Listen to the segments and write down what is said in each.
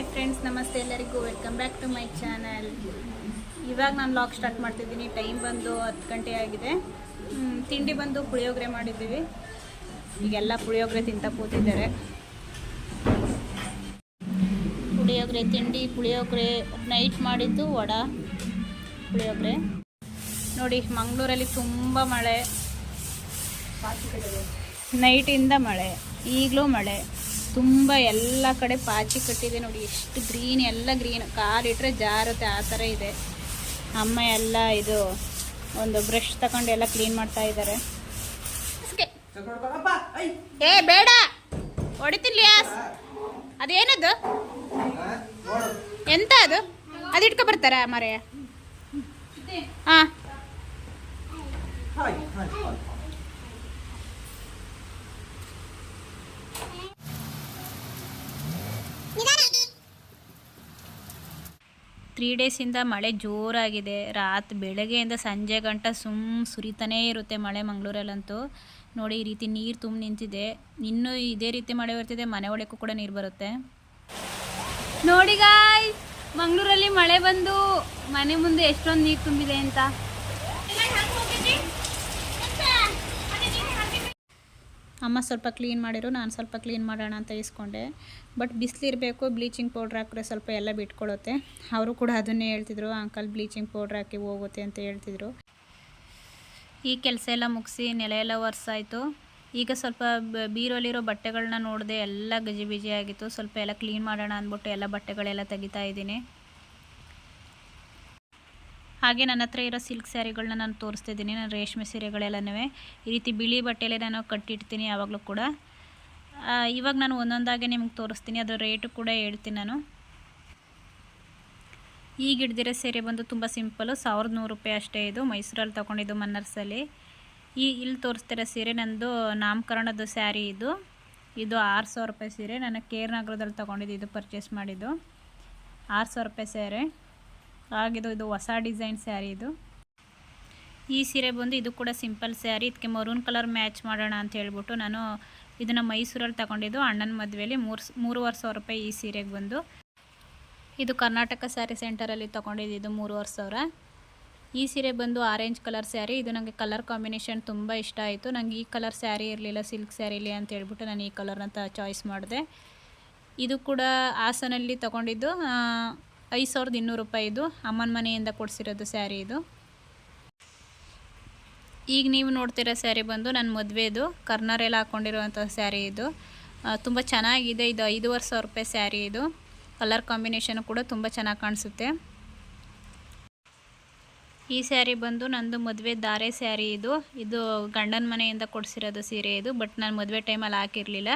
Hi friends ನಮಸ್ತೆ ಎಲ್ಲರಿಗೂ. Welcome back to my channel ಇವಾಗ ನಾನು ಲಾಗ್ ಸ್ಟಾರ್ಟ್ ಮಾಡ್ತಿದ್ದೀನಿ. ಟೈಮ್ ಬಂದು ಹತ್ತು ಗಂಟೆ ಆಗಿದೆ. ತಿಂಡಿ ಬಂದು ಪುಳಿಯೋಗರೆ ಮಾಡಿದ್ದೀವಿ. ಈಗೆಲ್ಲ ಪುಳಿಯೋಗರೆ ತಿಂತ ಕೂತಿದ್ದಾರೆ. ಪುಳಿಯೋಗರೆ ತಿಂಡಿ, ಪುಳಿಯೋಗರೆ ನೈಟ್ ಮಾಡಿದ್ದು ವಡ, ಪುಳಿಯೋಗರೆ. ನೋಡಿ, ಮಂಗಳೂರಲ್ಲಿ ತುಂಬ ಮಳೆ. ನೈಟಿಂದ ಮಳೆ, ಈಗಲೂ ಮಳೆ. ತುಂಬ ಎಲ್ಲ ಕಡೆ ಪಾಚಿ ಕಟ್ಟಿದೆ ನೋಡಿ, ಎಷ್ಟು ಗ್ರೀನ್ ಎಲ್ಲ ಗ್ರೀನ್ ಕಾಲಿಟ್ರೆ ಜಾರುತ್ತೆ, ಆ ಥರ ಇದೆ. ಅಮ್ಮ ಎಲ್ಲ ಇದು, ಒಂದು ಬ್ರಷ್ ತಗೊಂಡು ಎಲ್ಲ ಕ್ಲೀನ್ ಮಾಡ್ತಾ ಇದ್ದಾರೆ ಏ, ಬೇಡ. ಹೊಡಿತಿಲ್ಲ ಅದೇನದು? ಎಂತ ಅದು? ಅದು ಇಟ್ಕೊ ಬರ್ತಾರ ಮರೆಯ? ಹಾಂ. ತ್ರೀ ಡೇಸಿಂದ ಮಳೆ ಜೋರಾಗಿದೆ. ರಾತ್ ಬೆಳಗ್ಗೆಯಿಂದ ಸಂಜೆ ಗಂಟ ಸುಮ್ ಸುರಿತಾನೇ ಇರುತ್ತೆ ಮಳೆ ಮಂಗಳೂರಲ್ಲಂತೂ. ನೋಡಿ, ಈ ರೀತಿ ನೀರು ತುಂಬ ನಿಂತಿದೆ. ಇನ್ನೂ ಇದೇ ರೀತಿ ಮಳೆ ಬರ್ತಿದೆ. ಮನೆ ಒಳಕ್ಕೂ ಕೂಡ ನೀರು ಬರುತ್ತೆ. ನೋಡಿ ಗಾಯ್ ಮಂಗಳೂರಲ್ಲಿ ಮಳೆ ಬಂದು ಮನೆ ಮುಂದೆ ಎಷ್ಟೊಂದು ನೀರು ತುಂಬಿದೆ ಅಂತ. ಅಮ್ಮ ಸ್ವಲ್ಪ ಕ್ಲೀನ್ ಮಾಡಿರು, ನಾನು ಸ್ವಲ್ಪ ಕ್ಲೀನ್ ಮಾಡೋಣ ಅಂತ ಇಸ್ಕೊಂಡೆ. ಬಟ್ ಬಿಸಿಲಿರಬೇಕು ಬ್ಲೀಚಿಂಗ್ ಪೌಡ್ರ್ ಹಾಕಿದ್ರೆ ಸ್ವಲ್ಪ ಎಲ್ಲ ಬಿಟ್ಕೊಳುತ್ತೆ. ಅವರು ಕೂಡ ಅದನ್ನೇ ಹೇಳ್ತಿದ್ರು ಅಂಕಲ್ ಬ್ಲೀಚಿಂಗ್ ಪೌಡ್ರ್ ಹಾಕಿ ಹೋಗುತ್ತೆ ಅಂತ ಹೇಳ್ತಿದ್ರು. ಈ ಕೆಲಸ ಎಲ್ಲ ಮುಗಿಸಿ ನೆಲ ಎಲ್ಲ ಒರೆಸಾಯಿತು. ಈಗ ಸ್ವಲ್ಪ ಬೀರೋಲಿರೋ ಬಟ್ಟೆಗಳನ್ನ ನೋಡಿದೆ ಎಲ್ಲ ಗಜಿ ಬಿಜಿ ಆಗಿತ್ತು. ಸ್ವಲ್ಪ ಎಲ್ಲ ಕ್ಲೀನ್ ಮಾಡೋಣ ಅಂದ್ಬಿಟ್ಟು ಎಲ್ಲ ಬಟ್ಟೆಗಳೆಲ್ಲ ತೆಗಿತಾ ಇದ್ದೀನಿ. ಹಾಗೆ ನನ್ನ ಹತ್ರ ಇರೋ ಸಿಲ್ಕ್ ಸ್ಯಾರಿಗಳನ್ನ ನಾನು ತೋರಿಸ್ತಿದ್ದೀನಿ ನಾನು ರೇಷ್ಮೆ ಸೀರೆಗಳೆಲ್ಲನೂ. ಈ ರೀತಿ ಬಿಳಿ ಬಟ್ಟೆಲೆ ನಾನು ಕಟ್ಟಿಡ್ತೀನಿ ಯಾವಾಗಲೂ ಕೂಡ. ಇವಾಗ ನಾನು ಒಂದೊಂದಾಗೆ ನಿಮ್ಗೆ ತೋರಿಸ್ತೀನಿ, ಅದರ ರೇಟು ಕೂಡ ಹೇಳ್ತೀನಿ ನಾನು. ಈಗ ಹಿಡ್ದಿರೋ ಸೀರೆ ಬಂದು ತುಂಬ ಸಿಂಪಲ್ಲು ಸಾವಿರದ ನೂರು ರೂಪಾಯಿ ಅಷ್ಟೇ ಇದು. ಮೈಸೂರಲ್ಲಿ ತೊಗೊಂಡಿದ್ದು ಮನ್ನರ್ಸಲ್ಲಿ. ಈ, ಇಲ್ಲಿ ತೋರಿಸ್ತಿರೋ ಸೀರೆ ನಂದು ನಾಮಕರಣದ ಸ್ಯಾರಿ ಇದು. ಇದು ಆರು ಸಾವಿರ ರೂಪಾಯಿ ಸೀರೆ. ನಾನು ಕೇರ್ ನಗರದಲ್ಲಿ ತೊಗೊಂಡಿದ್ದು, ಇದು ಪರ್ಚೇಸ್ ಮಾಡಿದ್ದು. ಆರು ಸಾವಿರ ರೂಪಾಯಿ ಸೀರೆ. ಆಗಿದು ಇದು ಹೊಸ ಡಿಸೈನ್ ಸ್ಯಾರಿ ಇದು. ಈ ಸೀರೆ ಬಂದು ಇದು ಕೂಡ ಸಿಂಪಲ್ ಸ್ಯಾರಿ, ಇದಕ್ಕೆ ಮರೂನ್ ಕಲರ್ ಮ್ಯಾಚ್ ಮಾಡೋಣ ಅಂತ ಹೇಳ್ಬಿಟ್ಟು ನಾನು ಇದನ್ನು ಮೈಸೂರಲ್ಲಿ ತಗೊಂಡಿದ್ದು ಅಣ್ಣನ ಮದುವೆಯಲ್ಲಿ ಮೂರು ಮೂರುವರೆ ಸಾವಿರ ರೂಪಾಯಿ ಈ ಸೀರೆಗೆ ಬಂದು. ಇದು ಕರ್ನಾಟಕ ಸ್ಯಾರಿ ಸೆಂಟರಲ್ಲಿ ತೊಗೊಂಡಿದ್ದು ಇದು ಮೂರುವರೆ ಸಾವಿರ. ಈ ಸೀರೆ ಬಂದು ಆರೆಂಜ್ ಕಲರ್ ಸ್ಯಾರಿ, ಇದು ನನಗೆ ಕಲರ್ ಕಾಂಬಿನೇಷನ್ ತುಂಬ ಇಷ್ಟ ಆಯಿತು. ನನಗೆ ಈ ಕಲರ್ ಸ್ಯಾರಿ ಇರಲಿಲ್ಲ, ಸಿಲ್ಕ್ ಸ್ಯಾರಿಲಿ ಅಂತ ಹೇಳ್ಬಿಟ್ಟು ನಾನು ಈ ಕಲರ್ನ ಚಾಯ್ಸ್ ಮಾಡಿದೆ. ಇದು ಕೂಡ ಹಾಸನಲ್ಲಿ ತೊಗೊಂಡಿದ್ದು ಐದು ಸಾವಿರದ ಇನ್ನೂರು ರೂಪಾಯಿದು ಅಮ್ಮನ ಮನೆಯಿಂದ ಕೊಡಿಸಿರೋದು ಸ್ಯಾರಿ ಇದು. ಈಗ ನೀವು ನೋಡ್ತಿರೋ ಸ್ಯಾರಿ ಬಂದು ನನ್ನ ಮದುವೆದು ಕರ್ನರೆಲ್ಲ ಹಾಕ್ಕೊಂಡಿರುವಂಥ ಸ್ಯಾರಿ ಇದು. ತುಂಬ ಚೆನ್ನಾಗಿದೆ. ಇದು ಐದೂವರೆ ಸಾವಿರ ರೂಪಾಯಿ ಸ್ಯಾರಿ ಇದು. ಕಲರ್ ಕಾಂಬಿನೇಷನ್ ಕೂಡ ತುಂಬ ಚೆನ್ನಾಗಿ ಕಾಣಿಸುತ್ತೆ. ಈ ಸ್ಯಾರಿ ಬಂದು ನಂದು ಮದುವೆ ದಾರೆ ಸ್ಯಾರಿ ಇದು. ಇದು ಗಂಡನ ಮನೆಯಿಂದ ಕೊಡಿಸಿರೋದು ಸೀರೆ ಇದು, ಬಟ್ ನಾನು ಮದುವೆ ಟೈಮಲ್ಲಿ ಹಾಕಿರಲಿಲ್ಲ.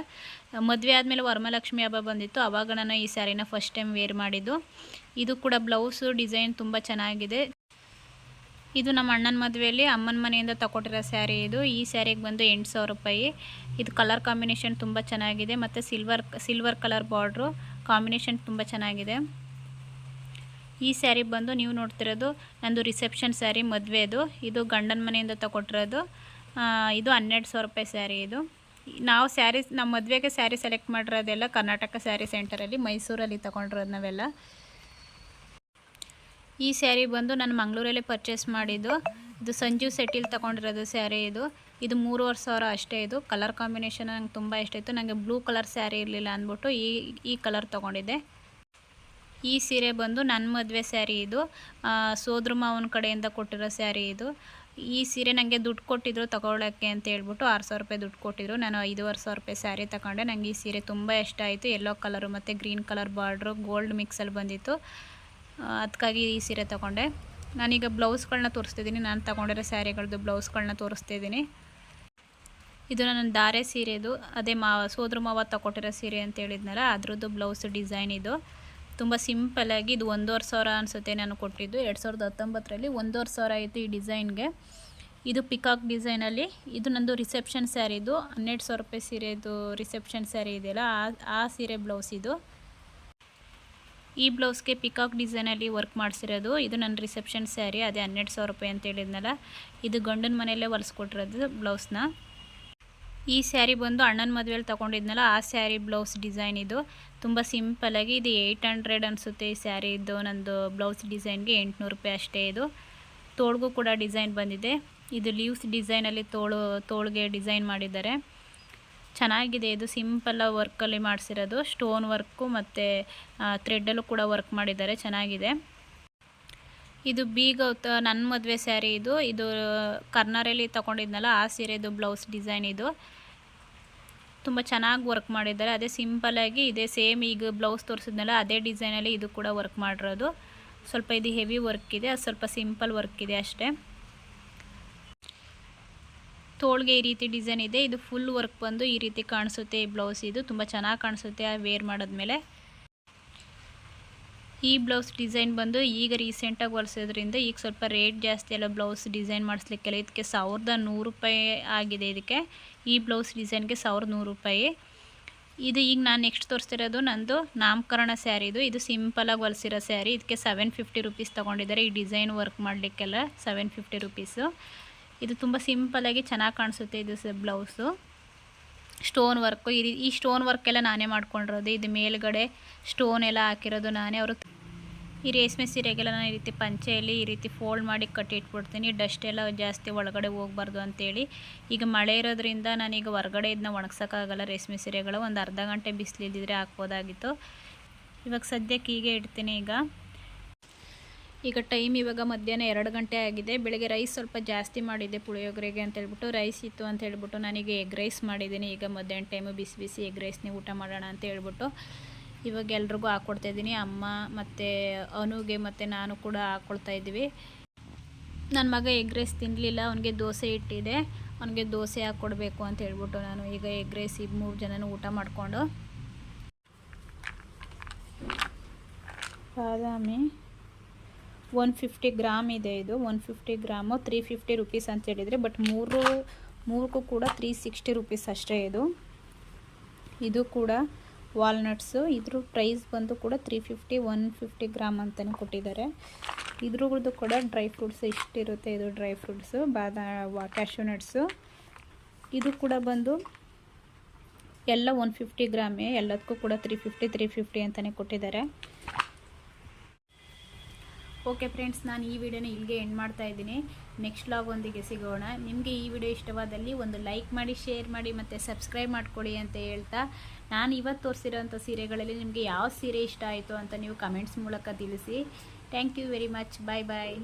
ಮದುವೆ ಆದಮೇಲೆ ವರಮಲಕ್ಷ್ಮಿ ಹಬ್ಬ ಬಂದಿತ್ತು ಆವಾಗ ನಾನು ಈ ಸ್ಯಾರಿನ ಫಸ್ಟ್ ಟೈಮ್ ವೇರ್ ಮಾಡಿದ್ದು. ಇದು ಕೂಡ ಬ್ಲೌಸು ಡಿಸೈನ್ ತುಂಬ ಚೆನ್ನಾಗಿದೆ. ಇದು ನಮ್ಮ ಅಣ್ಣನ ಮದುವೆಯಲ್ಲಿ ಅಮ್ಮನ ಮನೆಯಿಂದ ತಗೊಟ್ಟಿರೋ ಸ್ಯಾರಿ ಇದು. ಈ ಸ್ಯಾರಿಗೆ ಬಂದು ಎಂಟು ಸಾವಿರ ರೂಪಾಯಿ. ಇದು ಕಲರ್ ಕಾಂಬಿನೇಷನ್ ತುಂಬ ಚೆನ್ನಾಗಿದೆ, ಮತ್ತು silver silver colour border combination ತುಂಬ ಚೆನ್ನಾಗಿದೆ. ಈ ಸ್ಯಾರಿ ಬಂದು ನೀವು ನೋಡ್ತಿರೋದು ನಂದು ರಿಸೆಪ್ಷನ್ ಸ್ಯಾರಿ ಮದುವೆದು ಇದು. ಗಂಡನ ಮನೆಯಿಂದ ತಗೊಟ್ಟಿರೋದು ಇದು ಹನ್ನೆರಡು ಸಾವಿರ ರೂಪಾಯಿ ಸ್ಯಾರಿ ಇದು. ನಾವು ಸ್ಯಾರಿ ನಮ್ಮ ಮದುವೆಗೆ ಸ್ಯಾರಿ ಸೆಲೆಕ್ಟ್ ಮಾಡಿರೋದೆಲ್ಲ ಕರ್ನಾಟಕ ಸ್ಯಾರಿ ಸೆಂಟರಲ್ಲಿ ಮೈಸೂರಲ್ಲಿ ತಗೊಂಡಿರೋದು ನಾವೆಲ್ಲ. ಈ ಸ್ಯಾರಿ ಬಂದು ನಾನು ಮಂಗಳೂರಲ್ಲೇ ಪರ್ಚೇಸ್ ಮಾಡಿದ್ದು. ಇದು ಸಂಜೀವ್ ಸೆಟ್ಟಿಲ್ ತೊಗೊಂಡಿರೋದು ಸ್ಯಾರಿ ಇದು. ಇದು ಮೂರುವರೆ ಸಾವಿರ ಅಷ್ಟೇ ಇದು. ಕಲರ್ ಕಾಂಬಿನೇಷನ್ ನಂಗೆ ತುಂಬ ಇಷ್ಟ ಇತ್ತು ನನಗೆ ಬ್ಲೂ ಕಲರ್ ಸ್ಯಾರಿ ಇರಲಿಲ್ಲ ಅಂದ್ಬಿಟ್ಟು ಈ ಈ ಕಲರ್ ತೊಗೊಂಡಿದ್ದೆ. ಈ ಸೀರೆ ಬಂದು ನನ್ನ ಮದುವೆ ಸ್ಯಾರಿ ಇದು. ಸೋದ್ರ ಮಾವನ ಕಡೆಯಿಂದ ಕೊಟ್ಟಿರೋ ಸ್ಯಾರಿ ಇದು. ಈ ಸೀರೆ ನನಗೆ ದುಡ್ಡು ಕೊಟ್ಟಿದ್ರು ತಗೊಳ್ಳೋಕ್ಕೆ ಅಂತ ಹೇಳ್ಬಿಟ್ಟು ಆರು ಸಾವಿರ ರೂಪಾಯಿ ದುಡ್ಡು ಕೊಟ್ಟಿದ್ರು. ನಾನು ಐದೂವರೆ ಸಾವಿರ ರೂಪಾಯಿ ಸ್ಯಾರಿ ತಗೊಂಡೆ. ನನಗೆ ಈ ಸೀರೆ ತುಂಬ ಇಷ್ಟ ಆಯಿತು. ಎಲ್ಲೋ ಕಲರು ಮತ್ತು ಗ್ರೀನ್ ಕಲರ್ ಬಾರ್ಡ್ರು ಗೋಲ್ಡ್ ಮಿಕ್ಸಲ್ಲಿ ಬಂದಿತ್ತು. ಅದಕ್ಕಾಗಿ ಈ ಸೀರೆ ತಗೊಂಡೆ. ನಾನೀಗ ಬ್ಲೌಸ್ಗಳನ್ನ ತೋರಿಸ್ತಿದ್ದೀನಿ. ನಾನು ತಗೊಂಡಿರೋ ಸ್ಯಾರಿಗಳದ್ದು ಬ್ಲೌಸ್ಗಳನ್ನ ತೋರಿಸ್ತಿದ್ದೀನಿ. ಇದು ನನ್ನ ದಾರೆ ಸೀರೆದು ಅದೇ ಮಾವ, ಸೋದ್ರ ಮಾವ ತಗೊಟ್ಟಿರೋ ಸೀರೆ ಅಂತ ಹೇಳಿದ್ನಲ್ಲ, ಅದ್ರದ್ದು ಬ್ಲೌಸ್ ಡಿಸೈನ್ ಇದು. ತುಂಬ ಆಗಿ ಇದು ಒಂದೂವರೆ ಸಾವಿರ ಅನಿಸುತ್ತೆ ನಾನು ಕೊಟ್ಟಿದ್ದು. ಎರಡು ಸಾವಿರದ ಹತ್ತೊಂಬತ್ತರಲ್ಲಿ ಒಂದೂವರೆ ಸಾವಿರ ಆಯಿತು ಈ ಡಿಸೈನ್ಗೆ. ಇದು ಪಿಕಾಕ್ ಡಿಸೈನಲ್ಲಿ ಇದು ನಂದು ರಿಸೆಪ್ಷನ್ ಸ್ಯಾರಿದು ಹನ್ನೆರಡು ಸಾವಿರ ರೂಪಾಯಿ ಸೀರೆದು ರಿಸೆಪ್ಷನ್ ಸ್ಯಾರಿ ಇದೆಯಲ್ಲ, ಆ ಆ ಸೀರೆ ಬ್ಲೌಸ್ ಇದು. ಈ ಬ್ಲೌಸ್ಗೆ ಪಿಕಾಕ್ ಡಿಸೈನಲ್ಲಿ ವರ್ಕ್ ಮಾಡಿಸಿರೋದು. ಇದು ನನ್ನ ರಿಸೆಪ್ಷನ್ ಸ್ಯಾರಿ ಅದೇ ಹನ್ನೆರಡು ಸಾವಿರ ರೂಪಾಯಿ ಅಂತ ಹೇಳಿದ್ನಲ್ಲ. ಇದು ಗಂಡನ ಮನೆಯಲ್ಲೇ ಹೊಲಿಸ್ಕೊಟ್ಟಿರೋದು ಬ್ಲೌಸ್ನ ಈ ಸ್ಯಾರಿ ಬಂದು ಅಣ್ಣನ ಮದುವೆಯಲ್ಲಿ ತೊಗೊಂಡಿದ್ನಲ್ಲ, ಆ ಸ್ಯಾರಿ ಬ್ಲೌಸ್ ಡಿಸೈನ್ ಇದು. ತುಂಬ ಸಿಂಪಲಾಗಿ ಇದು ಏಯ್ಟ್ ಹಂಡ್ರೆಡ್ ಅನಿಸುತ್ತೆ ಈ ಸ್ಯಾರಿದು ನಂದು ಬ್ಲೌಸ್ ಡಿಸೈನ್ಗೆ ಎಂಟುನೂರು ರೂಪಾಯಿ ಅಷ್ಟೇ ಇದು. ತೋಳ್ಗೂ ಕೂಡ ಡಿಸೈನ್ ಬಂದಿದೆ. ಇದು ಲೀವ್ಸ್ ಡಿಸೈನಲ್ಲಿ ತೋಳು, ತೋಳಿಗೆ ಡಿಸೈನ್ ಮಾಡಿದ್ದಾರೆ. ಚೆನ್ನಾಗಿದೆ ಇದು. ಸಿಂಪಲ್ ವರ್ಕಲ್ಲಿ ಮಾಡಿಸಿರೋದು. ಸ್ಟೋನ್ ವರ್ಕು ಮತ್ತು ಥ್ರೆಡ್ಡಲ್ಲೂ ಕೂಡ ವರ್ಕ್ ಮಾಡಿದ್ದಾರೆ. ಚೆನ್ನಾಗಿದೆ. ಇದು ಬೀಗ ನನ್ನ ಮದುವೆ ಸ್ಯಾರಿ ಇದು. ಇದು ಕರ್ನಾರಲ್ಲಿ ತೊಗೊಂಡಿದ್ನಲ್ಲ, ಆ ಸೀರೆದು ಬ್ಲೌಸ್ ಡಿಸೈನ್ ಇದು. ತುಂಬ ಚೆನ್ನಾಗಿ ವರ್ಕ್ ಮಾಡಿದ್ದಾರೆ. ಅದೇ ಸಿಂಪಲಾಗಿ ಇದೇ ಸೇಮ್ ಈಗ ಬ್ಲೌಸ್ ತೋರಿಸಿದ್ನಲ್ಲ, ಅದೇ ಡಿಸೈನಲ್ಲಿ ಇದು ಕೂಡ ವರ್ಕ್ ಮಾಡಿರೋದು. ಸ್ವಲ್ಪ ಇದು ಹೆವಿ ವರ್ಕ್ ಇದೆ, ಅದು ಸ್ವಲ್ಪ ಸಿಂಪಲ್ ವರ್ಕ್ ಇದೆ ಅಷ್ಟೇ. ತೋಳ್ಗೆ ಈ ರೀತಿ ಡಿಸೈನ್ ಇದೆ. ಇದು ಫುಲ್ ವರ್ಕ್ ಬಂದು ಈ ರೀತಿ ಕಾಣಿಸುತ್ತೆ ಈ ಬ್ಲೌಸ್ ಇದು. ತುಂಬ ಚೆನ್ನಾಗಿ ಕಾಣಿಸುತ್ತೆ ವೇರ್ ಮಾಡಿದ್ಮೇಲೆ. ಈ ಬ್ಲೌಸ್ ಡಿಸೈನ್ ಬಂದು ಈಗ ರೀಸೆಂಟಾಗಿ ಹೊಲಿಸೋದ್ರಿಂದ ಈಗ ಸ್ವಲ್ಪ ರೇಟ್ ಜಾಸ್ತಿ ಎಲ್ಲ ಬ್ಲೌಸ್ ಡಿಸೈನ್ ಮಾಡಿಸ್ಲಿಕ್ಕೆಲ್ಲ. ಇದಕ್ಕೆ ಸಾವಿರದ ನೂರು ರೂಪಾಯಿ ಆಗಿದೆ ಇದಕ್ಕೆ. ಈ ಬ್ಲೌಸ್ ಡಿಸೈನ್ಗೆ ಸಾವಿರದ ನೂರು ರೂಪಾಯಿ. ಇದು ಈಗ ನಾನು ನೆಕ್ಸ್ಟ್ ತೋರಿಸ್ತಿರೋದು ನಂದು ನಾಮಕರಣ ಸ್ಯಾರಿ ಇದು ಸಿಂಪಲಾಗಿ ಹೊಲಿಸಿರೋ ಸ್ಯಾರಿ. ಇದಕ್ಕೆ ಸೆವೆನ್ ಫಿಫ್ಟಿ ರುಪೀಸ್ ತೊಗೊಂಡಿದ್ದಾರೆ. ಈ ಡಿಸೈನ್ ವರ್ಕ್ ಮಾಡಲಿಕ್ಕೆಲ್ಲ ಸೆವೆನ್ ಫಿಫ್ಟಿ ರುಪೀಸು ಇದು ತುಂಬ ಸಿಂಪಲಾಗಿ ಚೆನ್ನಾಗಿ ಕಾಣಿಸುತ್ತೆ ಇದು ಬ್ಲೌಸು. ಸ್ಟೋನ್ ವರ್ಕು ಇದು ಈ ಸ್ಟೋನ್ ವರ್ಕೆಲ್ಲ ನಾನೇ ಮಾಡ್ಕೊಂಡಿರೋದು. ಇದು ಮೇಲ್ಗಡೆ ಸ್ಟೋನ್ ಎಲ್ಲ ಹಾಕಿರೋದು ನಾನೇ. ಅವರು ಈ ರೇಷ್ಮೆ ಸೀರೆಗೆಲ್ಲ ನಾನು ಈ ರೀತಿ ಪಂಚೆಯಲ್ಲಿ ಈ ರೀತಿ ಫೋಲ್ಡ್ ಮಾಡಿ ಕಟ್ಟಿ ಇಟ್ಬಿಡ್ತೀನಿ ಡಸ್ಟ್ ಎಲ್ಲ ಜಾಸ್ತಿ ಒಳಗಡೆ ಹೋಗ್ಬಾರ್ದು ಅಂತೇಳಿ. ಈಗ ಮಳೆ ಇರೋದ್ರಿಂದ ನಾನೀಗ ಹೊರಗಡೆ ಇದನ್ನ ಒಣಗ್ಸೋಕ್ಕಾಗಲ್ಲ ರೇಷ್ಮೆ ಸೀರೆಗಳು. ಒಂದು ಅರ್ಧ ಗಂಟೆ ಬಿಸಿಲಿದ್ದಿದ್ರೆ ಹಾಕ್ಬೋದಾಗಿತ್ತು. ಇವಾಗ ಸದ್ಯಕ್ಕೆ ಹೀಗೆ ಇಡ್ತೀನಿ ಈಗ. ಈಗ ಟೈಮ್ ಇವಾಗ ಮಧ್ಯಾಹ್ನ ಎರಡು ಗಂಟೆ ಆಗಿದೆ. ಬೆಳಗ್ಗೆ ರೈಸ್ ಸ್ವಲ್ಪ ಜಾಸ್ತಿ ಮಾಡಿದ್ದೆ ಪುಳಿಯೋಗರೆಗೆ ಅಂತ ಹೇಳ್ಬಿಟ್ಟು. ರೈಸ್ ಇತ್ತು ಅಂತ ಹೇಳ್ಬಿಟ್ಟು ನನಗೆ ಎಗ್ ರೈಸ್ ಮಾಡಿದ್ದೀನಿ. ಈಗ ಮಧ್ಯಾಹ್ನ ಟೈಮು ಬಿಸಿ ಬಿಸಿ ಎಗ್ ರೈಸ್ನೇ ಊಟ ಮಾಡೋಣ ಅಂತ ಹೇಳ್ಬಿಟ್ಟು. ಇವಾಗ ಎಲ್ರಿಗೂ ಹಾಕ್ಕೊಡ್ತಾ ಇದ್ದೀನಿ. ಅಮ್ಮ ಮತ್ತು ಅನುಗೆ ಮತ್ತು ನಾನು ಕೂಡ ಹಾಕ್ಕೊಳ್ತಾ ಇದ್ದೀವಿ. ನನ್ನ ಮಗ ಎಗ್ ರೈಸ್ ತಿನ್ನಲಿಲ್ಲ ಅವನಿಗೆ ದೋಸೆ ಇಟ್ಟಿದೆ ಅವನಿಗೆ ದೋಸೆ ಹಾಕ್ಕೊಡ್ಬೇಕು ಅಂತ ಹೇಳ್ಬಿಟ್ಟು ನಾನು ಈಗ ಎಗ್ ರೈಸ್ ಈಗ ಮೂರು ಜನನೂ ಊಟ ಮಾಡಿಕೊಂಡು. ಬಾದಾಮಿ ಒನ್ ಫಿಫ್ಟಿ ಗ್ರಾಮ್ ಇದೆ ಇದು. One fifty gram three fifty rupees ಅಂತ ಹೇಳಿದರೆ ಬಟ್ ಮೂರು, ಮೂರಕ್ಕೂ ಕೂಡ ತ್ರೀ ಸಿಕ್ಸ್ಟಿ ರುಪೀಸ್ ಅಷ್ಟೇ ಇದು. ಇದು ಕೂಡ ವಾಲ್ನಟ್ಸು. ಇದ್ರ ಪ್ರೈಸ್ ಬಂದು ಕೂಡ three fifty, one fifty gram ಅಂತಲೇ ಕೊಟ್ಟಿದ್ದಾರೆ. ಇದ್ರದ್ದು ಕೂಡ ಡ್ರೈ ಫ್ರೂಟ್ಸ್ ಇಷ್ಟಿರುತ್ತೆ ಇದು ಡ್ರೈ ಫ್ರೂಟ್ಸು, ಬಾದಾ ಕ್ಯಾಶ್ಯೂ ನಟ್ಸು. ಇದು ಕೂಡ ಬಂದು ಎಲ್ಲ ಒನ್ ಫಿಫ್ಟಿ ಗ್ರಾಮೇ, ಎಲ್ಲದಕ್ಕೂ ಕೂಡ ತ್ರೀ ಫಿಫ್ಟಿ ತ್ರೀ ಫಿಫ್ಟಿ ಅಂತಲೇ ಕೊಟ್ಟಿದ್ದಾರೆ. ಓಕೆ ಫ್ರೆಂಡ್ಸ್, ನಾನು ಈ ವಿಡಿಯೋನ ಇಲ್ಲಿಗೆ ಎಂಡ್ ಮಾಡ್ತಾ ಇದ್ದೀನಿ. ನೆಕ್ಸ್ಟ್ ಲಾಗ್ ಒಂದಿಗೆ ಸಿಗೋಣ. ನಿಮಗೆ ಈ ವಿಡಿಯೋ ಇಷ್ಟವಾದಲ್ಲಿ ಒಂದು ಲೈಕ್ ಮಾಡಿ ಶೇರ್ ಮಾಡಿ, ಮತ್ತು ಸಬ್ಸ್ಕ್ರೈಬ್ ಮಾಡ್ಕೊಳ್ಳಿ ಅಂತ ಹೇಳ್ತಾ, ನಾನು ಇವತ್ತು ತೋರಿಸಿರೋಂಥ ಸೀರೆಗಳಲ್ಲಿ ನಿಮಗೆ ಯಾವ ಸೀರೆ ಇಷ್ಟ ಆಯಿತು ಅಂತ ನೀವು ಕಮೆಂಟ್ಸ್ ಮೂಲಕ ತಿಳಿಸಿ. Thank you very much bye bye